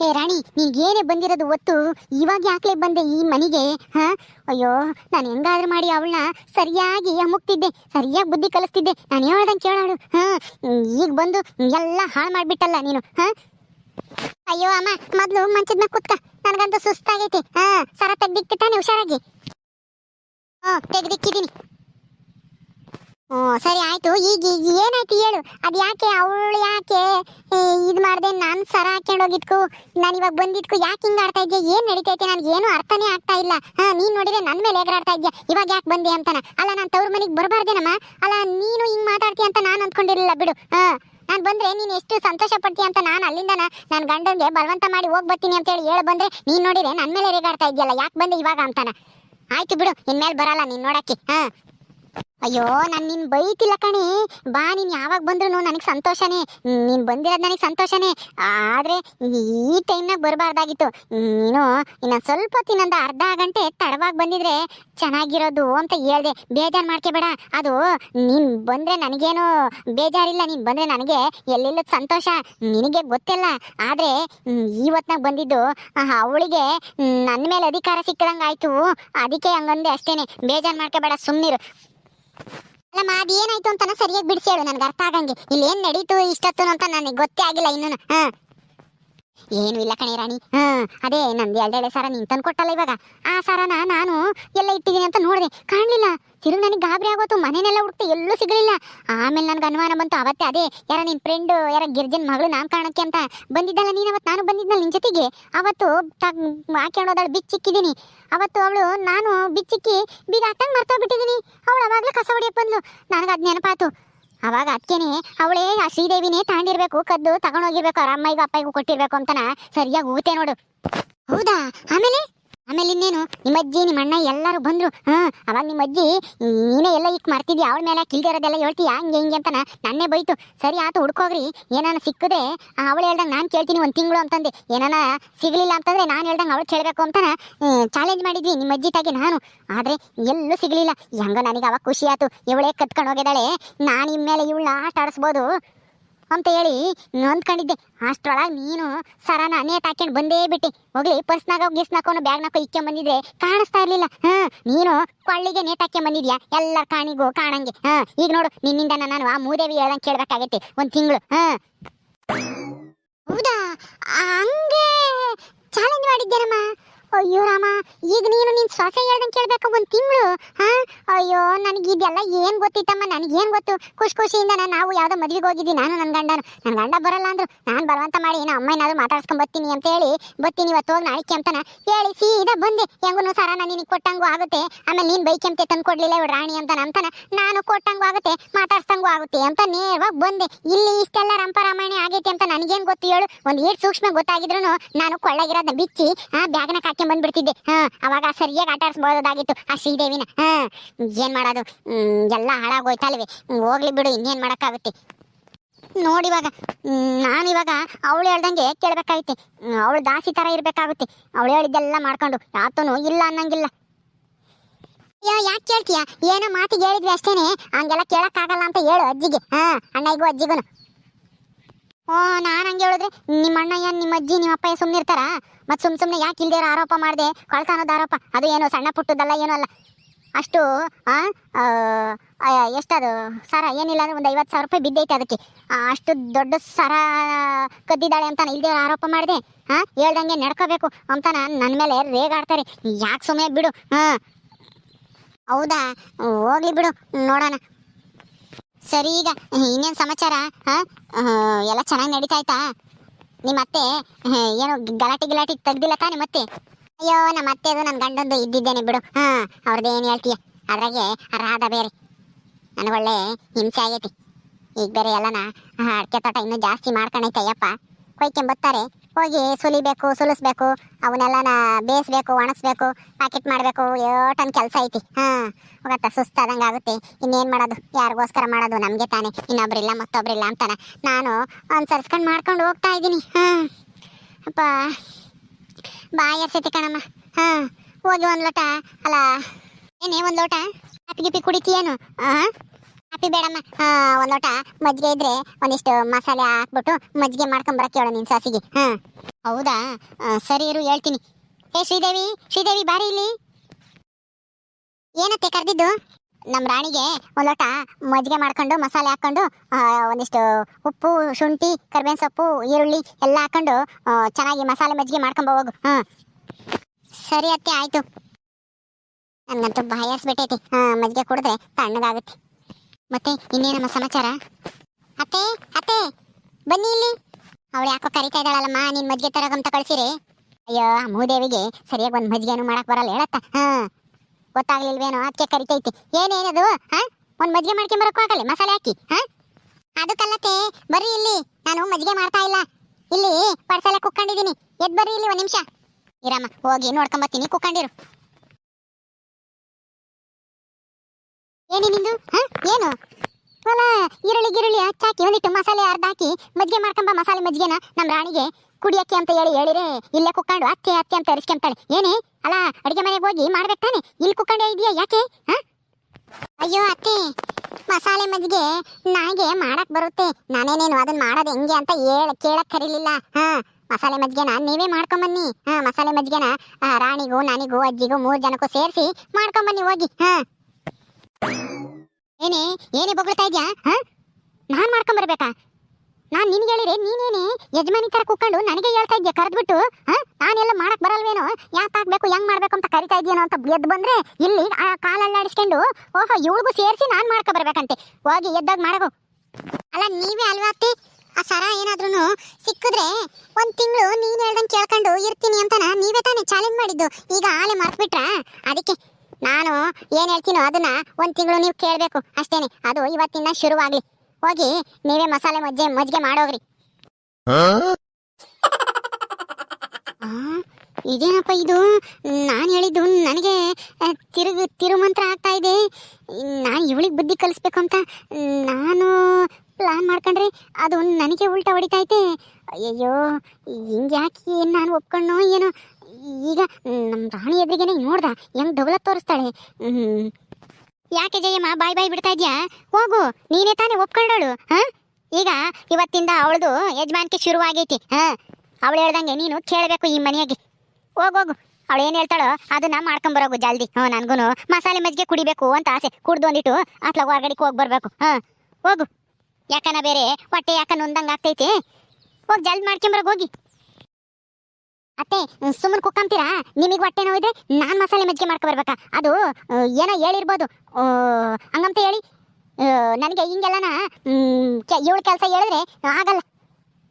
ಹೇ ರಾಣಿ ಏನೇ ಬಂದಿರೋದು ಒತ್ತು, ಇವಾಗ ಯಾಕೆ ಬಂದೆ ಈ ಮನೆಗೆ, ಹಾ? ಅಯ್ಯೋ, ನಾನು ಹೆಂಗಾದ್ರು ಮಾಡಿ ಅವಳನ್ನ ಸರಿಯಾಗಿ ಅಮುಕ್ತಿದ್ದೆ ಸರಿಯಾಗಿ ಬುದ್ಧಿ ಕಲಿಸ್ತಿದ್ದೆ. ನಾನು ಹೇಳ್ದಂಗೆ ಕೇಳಾಳು, ಹಾ? ಈಗ ಬಂದು ಎಲ್ಲ ಹಾಳು ಮಾಡ್ಬಿಟ್ಟಲ್ಲ ನೀನು, ಹಾ? ಅಯ್ಯೋ, ಅಮ್ಮ, ಮೊದ್ಲು ಮಂಚದ ಮ್ಯಾಗ ಕುತ್ಕ, ನನಗಂತೂ ಸುಸ್ತಾಗೈತಿ, ಹಾ? ಸರ ತೆಗ್ದಿಕ್ತಿ ತಾನೆ ಹುಷಾರಾಗಿ. ಹ್ಞೂ ತೆಗ್ದಿಕ್ಕಿದ್ದೀನಿ ಹ್ಞೂ, ಸರಿ ಆಯ್ತು. ಈಗ ಈಗ ಏನಾಯ್ತು ಹೇಳು. ಅದು ಯಾಕೆ, ಅವಳು ಯಾಕೆ ಇದು ಮಾಡ್ದೆ? ನಾನು ಸರ ಹಾಕೊಂಡು ಹೋಗಿದ್ಕು. ನಾನು ಇವಾಗ ಬಂದಿದ್ಕು. ಯಾಕೆ ಹಿಂಗೆ ಆಡ್ತಾ ಇದ್ಯಾ? ಏನು ನಡೀತೈತೆ ನನಗೆ ಏನು ಅರ್ಥನೇ ಆಗ್ತಾ ಇಲ್ಲ. ಹಾ, ನೀನು ನೋಡಿದ್ರೆ ನನ್ನ ಮೇಲೆ ಎಗರಾಡ್ತಾ ಇದ್ಯಾ? ಇವಾಗ ಯಾಕೆ ಬಂದೆ ಅಂತಾನ? ಅಲ್ಲ, ನಾನು ತವ್ರ ಮನೆಗೆ ಬರಬಾರ್ದೇನಮ್ಮ? ಅಲ್ಲ, ನೀನು ಹಿಂಗೆ ಮಾತಾಡ್ತೀಯ ಅಂತ ನಾನು ಅಂದ್ಕೊಂಡಿರಲಿಲ್ಲ. ಬಿಡು. ಹಾ, ನಾನು ಬಂದ್ರೆ ನೀನು ಎಷ್ಟು ಸಂತೋಷ ಪಡ್ತೀಯ ಅಂತ ನಾನು ಅಲ್ಲಿಂದ ನನ್ನ ಗಂಡನಿಗೆ ಬಲವಂತ ಮಾಡಿ ಹೋಗಿ ಬರ್ತೀನಿ ಅಂತ ಹೇಳಿ ಬಂದ್ರೆ ನೀನು ನೋಡಿದ್ರೆ ನನ್ನ ಮೇಲೆ ರೇಗಾಡ್ತಾ ಇದೆಯಲ್ಲ? ಯಾಕೆ ಬಂದೆ ಇವಾಗ ಅಂತಾನ? ಆಯ್ತು ಬಿಡು. ಇನ್ಮೇಲೆ ಬರಲ್ಲ ನೀನು ನೋಡಕ್ಕೆ. ಹಾ. ಅಯ್ಯೋ, ನಾನು ನಿನ್ ಬೈತಿಲ್ಲ ಕಣಿ. ಬಾ, ನೀನು ಯಾವಾಗ ಬಂದ್ರು ನನಗೆ ಸಂತೋಷನೇ. ನೀನು ಬಂದಿರೋದು ನನಗೆ ಸಂತೋಷನೇ. ಆದರೆ ಈ ಟೈಮ್ನಾಗ ಬರಬಾರ್ದಾಗಿತ್ತು. ನೀನು ಇನ್ನು ಸ್ವಲ್ಪ ತಿನ್ನೊಂದು ಅರ್ಧ ಗಂಟೆ ತಡವಾಗಿ ಬಂದಿದ್ರೆ ಚೆನ್ನಾಗಿರೋದು ಅಂತ ಹೇಳ್ದೆ. ಬೇಜಾರು ಮಾಡ್ಕೋಬೇಡ ಅದು ನೀನು ಬಂದರೆ ನನಗೇನು ಬೇಜಾರಿಲ್ಲ. ನೀನು ಬಂದರೆ ನನಗೆ ಎಲ್ಲೆಲ್ಲ ಸಂತೋಷ. ನಿನಗೆ ಗೊತ್ತಿಲ್ಲ. ಆದರೆ ಇವತ್ತಿನಾಗ ಬಂದಿದ್ದು ಅವಳಿಗೆ ನನ್ನ ಮೇಲೆ ಅಧಿಕಾರ ಸಿಕ್ಕದಂಗೆ ಆಯಿತು. ಅದಕ್ಕೆ ಹಂಗಂದೆ ಅಷ್ಟೇನೆ. ಬೇಜಾರು ಮಾಡ್ಕೋಬೇಡ ಸುಮ್ಮನಿರು ಅಲ್ಲಮ್ಮ ಅದೇನಾಯ್ತು ಅಂತಾನ ಸರಿಯಾಗಿ ಬಿಡಿಸಿ ಹೇಳು, ನನಗೆ ಅರ್ಥ ಆಗಂಗೆ. ಇಲ್ಲಿ ಏನ್ ನಡೀತು ಇಷ್ಟತ್ತು ಅಂತ ನನಗೆ ಗೊತ್ತೇ ಆಗಿಲ್ಲ ಇನ್ನೂ ಹಾ. ಏನು ಇಲ್ಲ ಕಣೆ ರಾಣಿ. ಹಾ. ಅದೇ, ನಂದು ಎರಡೆರಡೆ ಸರ ನೀನ್ ತಂದು ಕೊಟ್ಟಲ್ಲ ಇವಾಗ. ಆ ಸರನ ನಾನು ಎಲ್ಲ ಇಟ್ಟಿದ್ದೀನಿ ಅಂತ ನೋಡಿದೆ. ಕಾಣಲಿಲ್ಲ. ತಿರುಗಿ ನನಗೆ ಗಾಬರಿ ಆಗೋತು, ಮನೆನೆಲ್ಲ ಹುಡುಕ್ತೆ ಎಲ್ಲೂ ಸಿಗಲಿಲ್ಲ. ಆಮೇಲೆ ನನಗೆ ಅನುಮಾನ ಬಂತು, ಅವತ್ತೇ ಅದೇ, ಯಾರ ನಿನ್ನ ಫ್ರೆಂಡ್ ಯಾರ ಗಿರ್ಜನ್ ಮಗಳು ನಾಮಕರಣಕ್ಕೆ ಅಂತ ಬಂದಿದ್ದಲ್ಲ, ನೀನು ಅವತ್ತು ನಾನು ಬಂದಿದ್ದಲ್ಲ ನಿನ್ನ ಜೊತೆಗೆ? ಅವತ್ತು ಹಾಕೊಂಡೋದಳು ಬಿಚ್ಚಿಕ್ಕಿದ್ದೀನಿ ಅವತ್ತು ಅವಳು, ನಾನು ಬಿಚ್ಚಿಕ್ಕಿ ಬೀಗ ಹಾಕ್ತಂಗೆ ಮರ್ತೋಗ್ಬಿಟ್ಟಿದ್ದೀನಿ ಅವಳು ಅವಾಗಲೇ ಕಸ ಹೊಡಿಯಕ್ಕೆ ಬಂದ್ಲು. ನನಗೆ ಅದು ನೆನಪಾತು ಅವಾಗ ಅದಕ್ಕೇನೆ ಅವಳೇ ಆ ಶ್ರೀದೇವಿನೇ ತಾಂಡಿರ್ಬೇಕು, ಕದ್ದು ತಗೊಂಡೋಗಿರ್ಬೇಕು, ಅವ್ರ ಅಮ್ಮಗೂ ಅಪ್ಪಗೂ ಕೊಟ್ಟಿರ್ಬೇಕು ಅಂತನ ಸರಿಯಾಗಿ ಊತೆ ನೋಡು. ಹೌದಾ? ಆಮೇಲೆ? ಆಮೇಲೆ ಇನ್ನೇನು ನಿಮ್ಮ ಅಣ್ಣ ಎಲ್ಲರೂ ಬಂದ್ರು. ಹಾ, ಅವಾಗ ನಿಮ್ಮ ಅಜ್ಜಿ, ನೀನೇ ಎಲ್ಲ ಇಕ್ ಮಾಡ್ತಿದ್ಯಾ ಅವಳ ಮೇಲೆ ಕಿಲ್ದಿರೋದೆಲ್ಲ ಹೇಳ್ತೀಯಾ? ಹಂಗೆ ಹಿಂಗೆ ಅಂತ ನನ್ನೇ ಬೈತು. ಸರಿ, ಆತು, ಹುಡ್ಕೋಗ್ರಿ. ಏನಾನ ಸಿಕ್ಕದೆ ಅವಳು ಹೇಳ್ದಂಗೆ ನಾನು ಕೇಳ್ತೀನಿ ಒಂದು ತಿಂಗಳು ಅಂತಂದೆ. ಏನಾನ ಸಿಗಲಿಲ್ಲ ಅಂತಂದ್ರೆ ನಾನು ಹೇಳ್ದಂಗೆ ಅವಳು ಕೇಳಬೇಕು ಅಂತ ಚಾಲೆಂಜ್ ಮಾಡಿದ್ವಿ ನಿಮ್ಮ ಅಜ್ಜಿ ತಾಗಿ ನಾನು. ಆದರೆ ಎಲ್ಲೂ ಸಿಗಲಿಲ್ಲ. ಹೆಂಗೋ ನನಗೆ ಅವಾಗ ಖುಷಿ ಆಯಿತು ಇವಳೇ ಕತ್ಕೊಂಡು ಹೋಗಿದ್ದಾಳೆ. ನಾನು ಇನ್ಮೇಲೆ ಇವಳನ್ನ ಆಟ ಆಡಿಸ್ಬೋದು. ಅಂತ ಹೇಳಿ ನೊಂದ್ಕೊಂಡಿದ್ದೆ. ಅಷ್ಟ್ರೊಳಗೆ ನೀನು ಸರನ ನೇಟ್ ಹಾಕೊಂಡು ಬಂದೇ ಬಿಟ್ಟೆ. ಹೋಗ್ಲಿ ಪರ್ಸ್ನಾಗ ಬ್ಯಾಗ್ ಬ್ಯಾಗ್ನಾಗ ಇಕ್ಕೆ ಬಂದಿದ್ರೆ ಕಾಣಿಸ್ತಾ ಇರ್ಲಿಲ್ಲ. ಹಾ, ನೀನು ಕೊಳ್ಳಿಗೆ ನೇಟ್ ಹಾಕ್ಕೊಂಡ್ ಬಂದಿದ್ಯಾ? ಎಲ್ಲ ಕಾಣಿಗೂ, ಕಾಣಂಗೆ. ಹಾ, ಈಗ ನೋಡು, ನಿನ್ನಿಂದ ನಾನು ಆ ಮೂದೇವಿ ಹೇಳ್ದಂಗೆ ಕೇಳಬೇಕಾಗೈತಿ, ಒಂದು ತಿಂಗಳು. ಹಾ. ಹೌದಾ? ಅಯ್ಯೋ ರಾಮ, ಈಗ ನೀನು ನಿನ್ ಸೊಸೆ ಹೇಳ್ದಂಗೆ ಕೇಳ್ಬೇಕು ಒಂದ್ ತಿಂಗಳು, ಹಾ? ಅಯ್ಯೋ, ನನಗೆ ಇದೆಲ್ಲ ಏನ್ ಗೊತ್ತಿತ್ತಮ್ಮ ನನಗೇನ್ ಗೊತ್ತು? ಖುಷಿ ಖುಷಿಯಿಂದ ನಾನು ನಾವು ಯಾವ್ದೋ ಮದ್ವೆಗೆ ಹೋಗಿದ್ದೀನಿ ನಾನು ನನ್ನ ಗಂಡನು. ನನ್ನ ಗಂಡ ಬರಲ್ಲ ಅಂದ್ರು, ನಾನು ಬಲವಂತ ಮಾಡಿ ಏನೋ ಅಮ್ಮ ಏನಾದ್ರು ಮಾತಾಡ್ಸ್ಕೊಂಡ್ ಬರ್ತೀನಿ ಅಂತ ಹೇಳಿ ಬರ್ತೀನಿ ಇವತ್ತು ಹೋಗಿ ನಾಳಿಕೆ ಅಂತಾನ ಹೇಳಿ, ಸೀದಾ ಬಂದೆ. ಹೆಂಗೂ ಸರ ನಾನು ನಿನಗೆ ಕೊಟ್ಟಂಗೂ ಆಗುತ್ತೆ. ಆಮೇಲೆ ನೀನ್ ಅಂತ ತಂದು ಕೊಡ್ಲಿಲ್ಲ ಇವ್ರು ರಾಣಿ ಅಂತ ಅಂತಾನ ನಾನು ಕೊಟ್ಟಂಗೂ ಆಗುತ್ತೆ, ಮಾತಾಡ್ಸ್ದಂಗೂ ಆಗುತ್ತೆ ಅಂತ ನೇರವಾಗಿ ಬಂದೆ. ಇಲ್ಲಿ ಇಷ್ಟೆಲ್ಲ ರಂಪರಾಮಾಯಣ ಆಗೈತೆ ಅಂತ ನನಗೇನ್ ಗೊತ್ತು ಹೇಳು? ಒಂದ್ ಏಟ್ ಸೂಕ್ಷ್ಮ ಗೊತ್ತಾಗಿದ್ರು ನಾನು ಕೊಳ್ಳಾಗಿರೋದನ್ನ ಬಿಚ್ಚಿ, ಆ, ಬ್ಯಾಗ್ನ ಹಾಕ್ಕೊಂಡ್ ಬಂದ್ಬಿಡ್ತಿದ್ದೆ. ಅವಾಗ ಸರಿಯಾಗಿ ಆಟ ಆಡಿಸ್ಬೋದಾಗಿತ್ತು ಆ ಶ್ರೀದೇವಿನ. ಏನ್ ಮಾಡೋದು? ಎಲ್ಲ ಹಾಳಾಗೋಯ್ತಲ್ವೇ? ಹೋಗ್ಲಿ ಬಿಡು, ಇನ್ನೇನ್ ಮಾಡಕ್ಕಾಗುತ್ತೆ? ನೋಡಿವಾಗ ನಾನು ಇವಾಗ ಅವಳು ಹೇಳ್ದಂಗೆ ಕೇಳಬೇಕಾಗುತ್ತೆ ಅವಳು ದಾಸಿ ತರ ಇರಬೇಕಾಗುತ್ತೆ. ಅವಳು ಹೇಳಿದ್ದೆಲ್ಲ ಮಾಡ್ಕೊಂಡು, ಯಾತನು ಇಲ್ಲ ಅನ್ನಂಗಿಲ್ಲ. ಅಯ್ಯೋ, ಯಾಕೆ ಕೇಳ್ತೀಯ? ಏನೋ ಮಾತಿಗೆ ಹೇಳಿದ್ವಿ ಅಷ್ಟೇನೆ. ಹಂಗೆಲ್ಲ ಕೇಳಕ್ಕಾಗಲ್ಲ ಅಂತ ಹೇಳು ಅಜ್ಜಿಗೆ. ಹಾ ಅಣ್ಣಯ್ಯಗೂ ಅಜ್ಜಿಗೂ ಓ ನಾನು ಹಂಗೆ ಹೇಳಿದ್ರೆ ನಿಮ್ಮ ಅಣ್ಣಯ್ಯ ನಿಮ್ಮ ಅಜ್ಜಿ, ನಿಮ್ಮ ಅಪ್ಪಯ್ಯ ಸುಮ್ಮನಿರ್ತಾರ ಮತ್ತೆ ಸುಮ್ ಸುಮ್ಮನೆ ಯಾಕೆ ಇಲ್ದೇ ಆರೋಪ ಮಾಡಿದೆ? ಕಳ್ತನದ ಆರೋಪ? ಅದು ಏನು ಸಣ್ಣ ಪುಟ್ಟದಲ್ಲ ಏನೂ ಅಲ್ಲ? ಅಷ್ಟು ಎಷ್ಟದು? ಸರ, ಏನಿಲ್ಲ ಅಂದ್ರೆ ಒಂದು ಐವತ್ತು ಸಾವಿರ ರೂಪಾಯಿ ಬಿದ್ದೈತೆ ಅದಕ್ಕೆ. ಅಷ್ಟು ದೊಡ್ಡ ಸರ ಕದ್ದಿದ್ದಾಳೆ ಅಂತ ಇಲ್ದೇ ಆರೋಪ ಮಾಡಿದೆ. ಹಾಂ, ಹೇಳ್ದಂಗೆ ನಡ್ಕೋಬೇಕು ಅಂತ ನನ್ನ ಮೇಲೆ ರೇಗಾಡ್ತಾರೆ. ಯಾಕೆ ಸುಮ್ಮನೆ ಬಿಡು? ಹಾ. ಹೌದಾ? ಹೋಗ್ಲಿ ಬಿಡು. ನೋಡೋಣ. ಸರಿ, ಈಗ ಇನ್ನೇನು ಸಮಾಚಾರ? ಎಲ್ಲ ಚೆನ್ನಾಗಿ ನಡೀತಾ ಆಯ್ತಾ ನಿಮ್ಮ ಅತ್ತೆ ಏನು ಗಲಾಟೆ ಗಿಲಾಟಿ ತೆಗ್ದಿಲ್ಲ ನಿಮ್ಮ ಮತ್ತೆ? ಅಯ್ಯೋ ನಮ್ಮ ಅತ್ತೆದು ನನ್ನ ಗಂಡಂದು ಇದ್ದಿದ್ದೇನೆ ಬಿಡು. ಹಾಂ ಏನು ಹೇಳ್ತೀಯ? ಅದ್ರಾಗೆ ರಾಧ ಬೇರೆ. ನನಗೊಳ್ಳೆ ಹಿಂಸೆ ಆಗೈತಿ. ಈಗ ಬೇರೆ ಎಲ್ಲನ ಅಡಿಕೆ ತೋಟ ಇನ್ನೂ ಜಾಸ್ತಿ ಮಾಡ್ಕೊಂಡೈತಯ್ಯಪ್ಪ ಕೊಯ್ಕೊಂಬತ್ತಾರೆ ಹೋಗಿ ಸುಲಿಬೇಕು, ಸುಲಿಸ್ಬೇಕು, ಅವನ್ನೆಲ್ಲನ ಬೇಯಿಸ್ಬೇಕು, ಒಣಗಿಸ್ಬೇಕು ಪ್ಯಾಕೆಟ್ ಮಾಡಬೇಕು. ಏಟನ್ ಕೆಲಸ ಐತಿ. ಹಾ, ಹೋಗತ್ತ, ಸುಸ್ತಾದಂಗೆ ಆಗುತ್ತೆ. ಇನ್ನೇನು ಮಾಡೋದು? ಯಾರಿಗೋಸ್ಕರ ಮಾಡೋದು? ನಮಗೆ ತಾನೇ. ಇನ್ನೊಬ್ರಿಲ್ಲ ಮತ್ತೊಬ್ರಿಲ್ಲ ಅಂತಾನೆ. ನಾನು ಅನುಸರಿಸ್ಕೊಂಡು ಮಾಡ್ಕೊಂಡು ಹೋಗ್ತಾ ಇದ್ದೀನಿ. ಹಾಂ, ಅಪ್ಪ. ಬಾಯಿ ಸತಿ ಕಣಮ್ಮ. ಹಾಂ, ಹೋಗಿ ಒಂದು ಲೋಟ. ಅಲ್ಲ ಏನೇ ಒಂದು ಲೋಟ? ಕಾಪಿ ಗಿಪಿ ಕುಡಿತೀಯೇನು? ಹಾಂ ಕಾಪಿ ಬೇಡಮ್ಮ. ಒಂದು ಲೋಟ ಮಜ್ಜಿಗೆ ಇದ್ರೆ ಒಂದಿಷ್ಟು ಮಸಾಲೆ ಹಾಕ್ಬಿಟ್ಟು ಮಜ್ಜಿಗೆ ಮಾಡ್ಕೊಂಬರಕ್ಕೆ ಹೇಳು ನಿನ್ನ ಸಾಸಿಗೆ. ಹಾಂ. ಹೌದಾ? ಸರಿ ಇರು ಹೇಳ್ತೀನಿ. ಏ ಶ್ರೀದೇವಿ ಶ್ರೀದೇವಿ ಬಾರಿ ಇಲ್ಲಿ. ಏನತ್ತೆ ಕರೆದಿದ್ದು? ನಮ್ಮ ರಾಣಿಗೆ ಒಂದು ಲೋಟ ಮಜ್ಜಿಗೆ ಮಾಡ್ಕೊಂಡು ಮಸಾಲೆ ಹಾಕೊಂಡು ಆ, ಒಂದಿಷ್ಟು ಉಪ್ಪು ಶುಂಠಿ ಕರ್ಬೇವಿನ ಸೊಪ್ಪು ಈರುಳ್ಳಿ ಎಲ್ಲ ಹಾಕೊಂಡು ಆ, ಚೆನ್ನಾಗಿ ಮಸಾಲೆ ಮಜ್ಜಿಗೆ ಮಾಡ್ಕೊಂಬ ಹೋಗು. ಹಾಂ. ಸರಿ ಅತ್ತೆ ಆಯ್ತು. ನನಗಂತೂ ಬಾಯಾರಿಸ್ಬಿಟ್ಟೈತಿ ಹಾಂ ಮಜ್ಜಿಗೆ ಕುಡಿದ್ರೆ ತಣ್ಣಗಾಗುತ್ತೆ. ಮತ್ತೆ ಇನ್ನೇನಮ್ಮ ಸಮಾಚಾರ? ಅತ್ತೆ ಅತ್ತೆ, ಬನ್ನಿ ಇಲ್ಲಿ. ಅವಳು ಯಾಕೋ ಕರಿತಾ ಇದ್ದಾಳಲ್ಲಮ್ಮ, ನೀನ್ ಮಜ್ಜಿಗೆ ತರಗಂತ ಕಳ್ಸಿರಿ. ಅಯ್ಯೋ ಮೂದೇವಿಗೆ ಸರಿಯಾಗಿ ಒಂದ್ ಮಜ್ಜಿಗೆನು ಮಾಡಕ್ ಬರಲ್ಲ, ಹೇಳತ್ತ? ಹಾ. ಗೊತ್ತಾಗ್ಲಿಲ್ವೇನೋ, ಅದಕ್ಕೆ ಕರಿತೈತಿ ಏನೇನದು, ಹಾ? ಒಂದ್ ಮಜ್ಜಿಗೆ ಮಾಡ್ಕೊಂಬರಕ್ಕೂ ಆಗಲ್ಲ, ಮಸಾಲೆ ಹಾಕಿ, ಹಾ? ಅದಕ್ಕಲ್ಲತ್ತೆ ಬರ್ರಿ ಇಲ್ಲಿ. ನಾನು ಮಜ್ಜಿಗೆ ಮಾಡ್ತಾ ಇಲ್ಲ. ಇಲ್ಲಿ ಪಡ್ಸಲೆ ಕುಕ್ಕೊಂಡಿದೀನಿ ಎದ್ ಬರ್ರಿ ಇಲ್ಲಿ ಒಂದ್ ನಿಮಿಷ. ಇರಮ್ಮ, ಹೋಗಿ ನೋಡ್ಕೊಂಬತ್ತೀನಿ ಕುಕ್ಕೊಂಡಿರು. ಏನಿ ನಿಂದು? ಹಾ? ಏನು? ಅಲ್ಲ ಈರುಳ್ಳಿ, ಗಿರುಳ್ಳಿ ಹಚ್ಚಾಕಿ ಒಂದಿಟ್ಟು ಮಸಾಲೆ ಅರ್ಧ ಹಾಕಿ ಮಜ್ಜಿಗೆ ಮಾಡ್ಕೊಂಬ ಮಸಾಲೆ ಮಜ್ಜಿಗೆನ ನಮ್ಮ ರಾಣಿಗೆ ಕುಡಿಯಕ್ಕೆ ಅಂತ ಹೇಳಿ ಹೇಳಿರೆ. ಇಲ್ಲೇ ಕುಕ್ಕೊಂಡು, ಅತ್ತೆ ಅತ್ತೆ ಅಂತ ಅರಿಸ್ಕೊಂತಾಳೆ. ಏನೇ? ಅಲ್ಲ, ಅಡುಗೆ ಮನೆಗೆ ಹೋಗಿ ಮಾಡ್ಬೇಕು ತಾನೆ. ಇಲ್ಲಿ ಕುಕ್ಕಂಡೆ ಇದೆಯಾ ಯಾಕೆ? ಹಾ? ಅಯ್ಯೋ, ಅತ್ತೆ, ಮಸಾಲೆ ಮಜ್ಜಿಗೆ ನನಗೆ ಮಾಡಕ್ ಬರುತ್ತೆ. ನಾನೇನೇನು ಅದನ್ನ ಮಾಡೋದು ಹೆಂಗೆ ಅಂತ ಹೇಳ, ಕೇಳಕ್ ಕರೀಲಿಲ್ಲ. ಹಾ, ಮಸಾಲೆ ಮಜ್ಜಿಗೆನ ನೀವೇ ಮಾಡ್ಕೊಂಬನ್ನಿ. ಹಾ, ಮಸಾಲೆ ಮಜ್ಜಿಗೆನ ರಾಣಿಗೂ, ನನಗೂ, ಅಜ್ಜಿಗೂ ಮೂರು ಜನಕ್ಕೂ ಸೇರಿಸಿ ಮಾಡ್ಕೊಂಬನ್ನಿ, ಹೋಗಿ. ಹಾ. ಏನೇ ಏನೇ ಬೊಗಳ್ತಾ ಇದ್ಯಾ? ಹಾ? ನಾನ್ ಮಾಡ್ಕೊಂಬರ್ಬೇಕಾ? ನಾನ್ ನಿನ್ಗೆ ಹೇಳಿದ್ರೆ ನೀನೇನೆ ಯಜಮಾನಿ ತರ ಕುಕ್ಕೊಂಡು ನನಗೆ ಹೇಳ್ತಾ ಇದ್ಯಾ, ಕರೆದ್ಬಿಟ್ಟು? ಹಾ? ನಾನೆಲ್ಲ ಮಾಡಕ್ ಬರಲ್ವೇನೋ? ಯಾಕೆ ಹಾಕ್ಬೇಕು ಹೆಂಗ್ ಮಾಡ್ಬೇಕು ಅಂತ ಕರಿತಾ ಇದೆಯೇನೋ ಅಂತ ಎದ್ದು ಬಂದ್ರೆ ಇಲ್ಲಿ ಆ ಕಾಲಲ್ಲಾಡಿಸ್ಕೊಂಡು ಓಹೋ, ಇವಳಿಗೂ ಸೇರಿಸಿ ನಾನ್ ಮಾಡ್ಕೊ ಬರ್ಬೇಕಂತೆ ಹೋಗಿ ಎದ್ದಾಗ ಮಾಡಗು. ಅಲ್ಲ, ನೀವೇ ಅಲ್ವಾ ಅತ್ತಿ? ಆ ಸರ ಏನಾದ್ರೂ ಸಿಕ್ಕಿದ್ರೆ ಒಂದ್ ತಿಂಗಳು ನೀನ್ ಹೇಳ್ದಂಗೆ ಕೇಳ್ಕೊಂಡು ಇರ್ತೀನಿ ಅಂತ ನೀವೇ ತಾನೇ ಚಾಲೆಂಜ್ ಮಾಡಿದ್ದು. ಈಗ ಆಲೆ ಮರ್ತ್ಬಿಟ್ರಾ? ಅದಕ್ಕೆ ನಾನು ಏನ್ ಹೇಳ್ತೀನೋ ಅದನ್ನ ಒಂದ್ ತಿಂಗಳು ನೀವು ಕೇಳ್ಬೇಕು. ಅಷ್ಟೇನೆ. ಅದು ಇವತ್ತಿಂದ ಶುರುವಾಗ್ಲಿ. ಹೋಗಿ ನೀವೇ ಮಸಾಲೆ ಮಜ್ಜೆ ಮಜ್ಜಿಗೆ ಮಾಡೋಗ್ರಿ. ಆ, ಇದೇನಪ್ಪ ಇದು? ನಾನು ಹೇಳಿದ್ದು ನನಗೆ ತಿರುಗು ತಿರುಮಂತ್ರ ಆಗ್ತಾ ಇದೆ. ನಾನು ಇವಳಿಗೆ ಬುದ್ಧಿ ಕಲಿಸ್ಬೇಕು ಅಂತ ನಾನು ಪ್ಲಾನ್ ಮಾಡ್ಕೊಂಡ್ರೆ ಅದು ನನಗೆ ಉಲ್ಟಾ ಹೊಡಿತೈತೆ ಅಯ್ಯಯ್ಯೋ ಅಯ್ಯೋ ಯಾಕೆ ನಾನು ಒಪ್ಕೊಂಡು ಏನೋ? ಈಗ ನಮ್ಮ ರಾಣಿ ಎದುರಿಗೇನೆ ನೋಡ್ದ, ಹೆಂಗ್ ದೌಲತ್ ತೋರಿಸ್ತಾಳೆ. ಯಾಕೆ ಜಯಮ್ಮ, ಬಾಯ್ ಬಾಯ್ ಬಿಡ್ತಾ ಇದ್ಯಾ? ಹೋಗು, ನೀನೇ ತಾನೇ ಒಪ್ಕೊಂಡೋಳು ಈಗ ಇವತ್ತಿಂದ ಅವಳದು ಶುರು ಶುರುವಾಗೈತಿ, ಹಾ? ಅವಳು ಹೇಳ್ದಂಗೆ ನೀನು ಕೇಳಬೇಕು ಈ ಮನೆಯಾಗೆ. ಹೋಗೋಗು ಅವಳು ಏನು ಹೇಳ್ತಾಳೋ ಅದನ್ನ ಮಾಡ್ಕೊಂಬರೋಗು ಜಲ್ದಿ. ಹ್ಞೂ ನನಗೂ ಮಸಾಲೆ ಮಜ್ಜಿಗೆ ಕುಡಿಬೇಕು ಅಂತ ಆಸೆ. ಕುಡ್ದು ಒಂದಿಟ್ಟು ಅತ್ಲ ಹೊರಗಡೆಗೆ ಹೋಗಿ ಬರಬೇಕು, ಹಾ? ಹೋಗು. ಯಾಕನ ಬೇರೆ ಹೊಟ್ಟೆ ಯಾಕ ಒಂದಂಗೆ ಆಗ್ತೈತಿ? ಹೋಗಿ ಜಲ್ದಿ ಮಾಡ್ಕೊಂಬರೋಗಿ ಹೋಗಿ. ಅತ್ತೆ ಸುಮ್ಮನೆ ಕುಕ್ಕಂತೀರಾ? ನಿಮಗೆ ಹೊಟ್ಟೆ ನೋವಿದ್ರೆ ನಾನು ಮಸಾಲೆ ಮಜ್ಜಿಗೆ ಮಾಡ್ಕೊಬರ್ಬೇಕಾ ಅದು ಏನೋ ಹೇಳಿರ್ಬೋದು. ಹಂಗಂತ ಹೇಳಿ. ನನಗೆ ಹಿಂಗೆಲ್ಲನ ಇವಳು ಕೆಲಸ ಹೇಳಿದ್ರೆ ಆಗಲ್ಲ.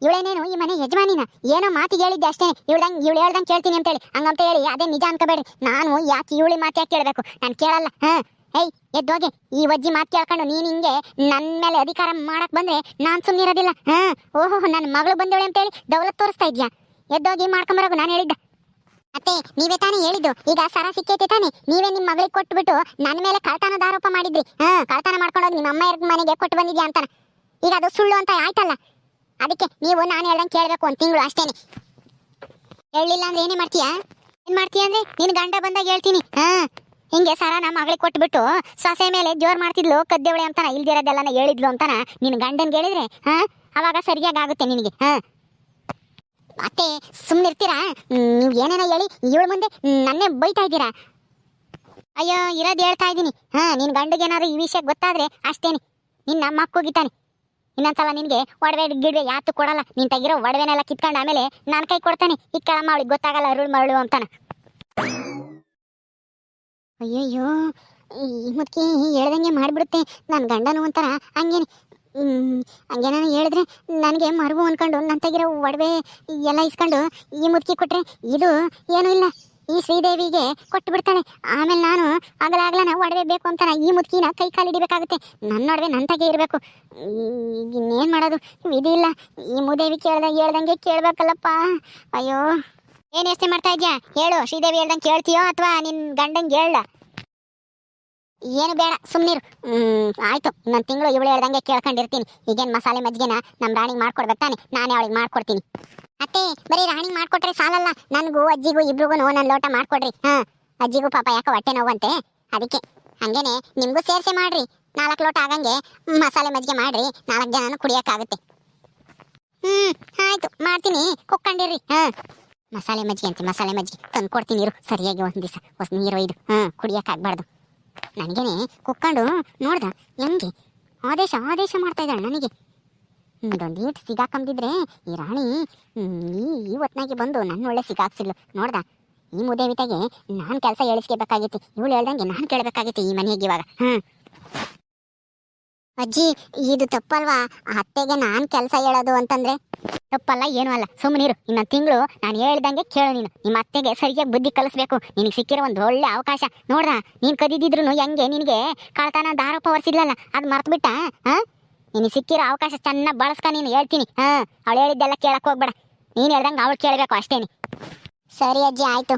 ಇವಳೇನೇನು ಈ ಮನೆ ಯಜಮಾನಿನ? ಏನೋ ಮಾತಿಗೆ ಹೇಳಿದ್ದೆ ಅಷ್ಟೇ. ಇವಳ್ದಂಗೆ ಇವಳು ಹೇಳ್ದಂಗೆ ಕೇಳ್ತೀನಿ ಅಂತೇಳಿ. ಹಂಗಂತ ಹೇಳಿ, ಅದೇ ನಿಜ ಅನ್ಕೋಬೇಡ್ರಿ ನಾನು ಯಾಕೆ ಇವಳಿ ಮಾತು ಯಾಕೆ ಕೇಳಬೇಕು? ನಾನು ಕೇಳಲ್ಲ, ಹಾ? ಏಯ್ ಎದ್ದೋಗೆ ಈ ಒಜ್ಜಿ ಮಾತು ಕೇಳ್ಕೊಂಡು ನೀನು ಹಿಂಗೆ ನನ್ನ ಮೇಲೆ ಅಧಿಕಾರ ಮಾಡಕ್ಕೆ ಬಂದರೆ ನಾನು ಸುಮ್ಮನಿರೋದಿಲ್ಲ ಹಾಂ? ಓಹೋ ನನ್ನ ಮಗಳು ಬಂದವಳೆ ಅಂತೇಳಿ ದೌಲತ್ ತೋರಿಸ್ತಾ ಇದ್ಯಾ? ಎದ್ದೋಗಿ ಮಾಡ್ಕೊಂಬರೋಗು ನಾನು ಹೇಳಿದ್ದ. ಅತ್ತೆ, ನೀವೇ ತಾನೇ ಹೇಳಿದ್ದು. ಈಗ ಸರ ಸಿಕ್ಕೈತೆ ತಾನೇ. ನೀವೇ ನಿಮ್ಮ ಮಗಳಿಗೆ ಕೊಟ್ಬಿಟ್ಟು ನನ್ನ ಮೇಲೆ ಕಳ್ತನದ ಆರೋಪ ಮಾಡಿದ್ರಿ. ಹಾ, ಕಳ್ತನ ಮಾಡ್ಕೊಂಡೋಗಿ ನಿಮ್ಮ ಅಮ್ಮ ಮನೆಗೆ ಕೊಟ್ಟು ಬಂದಿದ್ಯಾ ಅಂತಾನ. ಈಗ ಅದು ಸುಳ್ಳು ಅಂತ ಆಯ್ತಲ್ಲ? ಅದಕ್ಕೆ ನೀವು ನಾನು ಹೇಳ್ದಂಗೆ ಕೇಳಬೇಕು ಒಂದು ತಿಂಗಳು ಅಷ್ಟೇನೆ. ಹೇಳಿಲ್ಲ ಅಂದ್ರೆ ಏನೇ ಮಾಡ್ತೀಯಾ? ಏನ್ ಮಾಡ್ತೀಯ ಅಂದ್ರೆ? ನಿನ್ನ ಗಂಡ ಬಂದಾಗ ಹೇಳ್ತೀನಿ. ಹಾ, ಹಿಂಗೆ ಸರ ನಮ್ಮ ಮಗಳಿಗೆ ಕೊಟ್ಬಿಟ್ಟು ಸೊಸೆ ಮೇಲೆ ಜೋರ್ ಮಾಡ್ತಿದ್ಲು, ಕದ್ದೆವಳೆ ಅಂತಾನ, ಇಲ್ದಿರೋದೆಲ್ಲನ ಹೇಳಿದ್ಲು ಅಂತಾನ. ನಿನ್ ಗಂಡನ್ಗೆ ಹೇಳಿದ್ರೆ, ಹಾ, ಅವಾಗ ಸರಿಯಾಗಿ ಆಗುತ್ತೆ ನಿನಗೆ. ಹಾ. ಅತ್ತೆ ಸುಮ್ಮನಿರ್ತೀರಾ ನೀವು ಏನೇನೋ ಹೇಳಿ ಇವಳ ಮುಂದೆ ನನ್ನೇ ಬೈತಾ ಇದ್ದೀರಾ? ಅಯ್ಯೋ, ಇರೋದು ಹೇಳ್ತಾ ಇದ್ದೀನಿ. ಹಾ, ನಿನ್ ಗಂಡಗೆ ಏನಾದ್ರು ಈ ವಿಷಯ ಗೊತ್ತಾದ್ರೆ ಅಷ್ಟೇನೆ. ನಿನ್ನ ಮಕ್ಕೋಗಿತಾನೆ ಇನ್ನೊಂದ್ಸಲ ನಿನಗೆ ಒಡವೆ ಗಿಡವೆ ಯಾತು ಕೊಡಲ್ಲ. ನೀನು ತೆಗಿರೋ ಒಡವೆನೆಲ್ಲ ಕಿತ್ಕೊಂಡು ಆಮೇಲೆ ನಾನು ಕೈ ಕೊಡ್ತಾನೆ. ಇಕ್ಕಳಮ್ಮ ಅವಳಿಗೆ ಗೊತ್ತಾಗಲ್ಲ, ಅರುಳು ಮರಳು ಅಂತಾನೆ. ಅಯ್ಯಯ್ಯೋ, ಈ ಮುದ್ಕಿ ಹೇಳ್ದಂಗೆ ಮಾಡಿಬಿಡುತ್ತೆ. ನನ್ನ ಗಂಡನು ಒಂಥರ ಹಂಗೇನೆ. ಹಂಗೆ ಹೇಳಿದ್ರೆ ನನಗೆ ಮರುಗು ಅನ್ಕೊಂಡು ನನ್ನ ತೆಗಿರೋ ಒಡವೆ ಎಲ್ಲ ಇಸ್ಕೊಂಡು ಈ ಮುದುಕಿ ಕೊಟ್ಟರೆ ಇದು ಏನೂ ಇಲ್ಲ. ಈ ಶ್ರೀದೇವಿಗೆ ಕೊಟ್ಟು ಬಿಡ್ತಾಳೆ. ಆಮೇಲೆ ನಾನು ಆಗಲಾಗಲ ಒಡವೆ ಬೇಕು ಅಂತ ಈ ಮುದುಕಿನ ಕೈ ಕಾಲು ಹಿಡಿಬೇಕಾಗುತ್ತೆ. ನನ್ನ ಒಡವೆ ನನ್ನ ತಗೆ ಇರಬೇಕು. ಇನ್ನೇನು ಮಾಡೋದು? ಇಲ್ಲ ಈ ಮುದೇವಿ ಕೇಳ್ದ ಹೇಳ್ದಂಗೆ ಕೇಳ್ಬೇಕಲ್ಲಪ್ಪ. ಅಯ್ಯೋ. ಏನು ಯೋಚನೆ ಮಾಡ್ತಾ ಇದ್ಯಾ? ಹೇಳು. ಶ್ರೀದೇವಿ ಹೇಳ್ದಂಗೆ ಕೇಳ್ತೀಯೋ ಅಥವಾ ನಿನ್ನ ಗಂಡಂಗೆ ಹೇಳ ಏನು ಬೇಡ ಸುಮ್ಮನಿರು ಹ್ಮ್, ಆಯ್ತು. ಇನ್ನೊಂದು ತಿಂಗಳು ಇವಳು ಹೇಳ್ದಂಗೆ ಕೇಳ್ಕೊಂಡಿರ್ತೀನಿ. ಈಗೇನು ಮಸಾಲೆ ಮಜ್ಜಿಗೆನ? ನಮ್ಮ ರಾಣಿಗೆ ಮಾಡ್ಕೊಡ್ಬೇಕು ತಾನೆ. ನಾನೇ ಅವಳಿಗೆ ಮಾಡ್ಕೊಡ್ತೀನಿ. ಅತ್ತೆ, ಬರೀ ರಾಣಿಗೆ ಮಾಡ್ಕೊಟ್ರೆ ಸಾಲಲ್ಲ. ನನಗೂ, ಅಜ್ಜಿಗೂ, ಇಬ್ರಿಗೂ ನನ್ನ ಲೋಟ ಮಾಡ್ಕೊಡ್ರಿ. ಹಾ. ಅಜ್ಜಿಗೂ ಪಾಪ ಯಾಕೋ ಹೊಟ್ಟೆ ನೋವಂತೆ? ಅದಕ್ಕೆ. ಹಂಗೇನೆ, ನಿಮ್ಗೂ ಸೇರ್ಸೆ ಮಾಡ್ರಿ. ನಾಲ್ಕು ಲೋಟ ಆಗಂಗೆ ಮಸಾಲೆ ಮಜ್ಜಿಗೆ ಮಾಡ್ರಿ. ನಾಲ್ಕು ಜನನು ಕುಡಿಯೋಕ್ಕಾಗುತ್ತೆ. ಹ್ಮ್, ಆಯ್ತು. ಮಾಡ್ತೀನಿ. ಕುಕ್ಕಂಡಿರ್ರಿ. ಹಾ. ಮಸಾಲೆ ಮಜ್ಜಿಗೆ ಅಂತ, ಮಸಾಲೆ ಮಜ್ಜಿಗೆ. ತಂದು ಕೊಡ್ತೀನಿ ಇರು. ಸರಿಯಾಗಿ ಒಂದು ದಿವಸ. ಹೊಸ ನೀರು ಒಯ್ದು. ಹ್ಞೂ ಕುಡಿಯೋಕ್ಕಾಗಬಾರ್ದು. ನನಗೇನೆ ಕುಕ್ಕೊಂಡು ನೋಡ್ದ, ಹೆಂಗೆ? ಆದೇಶ ಆದೇಶ ಮಾಡ್ತಾ ಇದ್ದಾಳೆ ನನಗೆ. ಇದೊಂದು ಈಟ್ ಸಿಗಾಕಂಬಿದ್ರೆ ಈ ರಾಣಿ ಈ ಹೊತ್ನಾಗೆ ಬಂದು ನನ್ನ ಒಳ್ಳೆ ಸಿಗಾಕ್ಸಿಲ್ಲ ನೋಡ್ದ, ಈ ಮುದೇವಿತಾಗೆ ನಾನು ಕೆಲಸ ಹೇಳಿಸ್ಕೋಬೇಕಾಗಿತ್ತು ಇವಳು ಹೇಳ್ದಂಗೆ ನಾನು ಕೇಳಬೇಕಾಗಿತ್ತು ಈ ಮನೆಗೆ ಇವಾಗ. ಹ್ಞೂ ಅಜ್ಜಿ, ಇದು ತಪ್ಪಲ್ವಾ? ಅತ್ತೆಗೆ ನಾನು ಕೆಲಸ ಹೇಳೋದು ಅಂತಂದ್ರೆ? ತಪ್ಪಲ್ಲ, ಏನೂ ಅಲ್ಲ. ಸುಮ್ಮನಿರು ಇನ್ನ ತಿಂಗಳು ನಾನು ಹೇಳ್ದಂಗೆ ಕೇಳು ನೀನು. ನಿಮ್ಮ ಅತ್ತೆಗೆ ಸರಿಯಾಗಿ ಬುದ್ಧಿ ಕಲಿಸ್ಬೇಕು. ನಿನಗೆ ಸಿಕ್ಕಿರೋ ಒಂದು ಒಳ್ಳೆ ಅವಕಾಶ. ನೋಡ್ರ, ನೀನು ಕದಿದಿದ್ರು ಹೆಂಗೆ ನಿನಗೆ ಕಳ್ತನ, ದಾರಪ್ಪ ಹೊರಿಸಿದ್ಲಲ್ಲ ಅದು ಮರ್ತು ಬಿಟ್ಟ ಹಾಂ? ನಿನಗೆ ಸಿಕ್ಕಿರೋ ಅವಕಾಶ ಚೆನ್ನಾಗಿ ಬಳಸ್ಕ ನೀನು, ಹೇಳ್ತೀನಿ. ಹಾಂ, ಅವಳು ಹೇಳಿದ್ದೆಲ್ಲ ಕೇಳಕ್ಕೆ ಹೋಗ್ಬೇಡ. ನೀನು ಹೇಳ್ದಂಗೆ ಅವಳು ಕೇಳಬೇಕು ಅಷ್ಟೇನೆ. ಸರಿ ಅಜ್ಜಿ, ಆಯಿತು.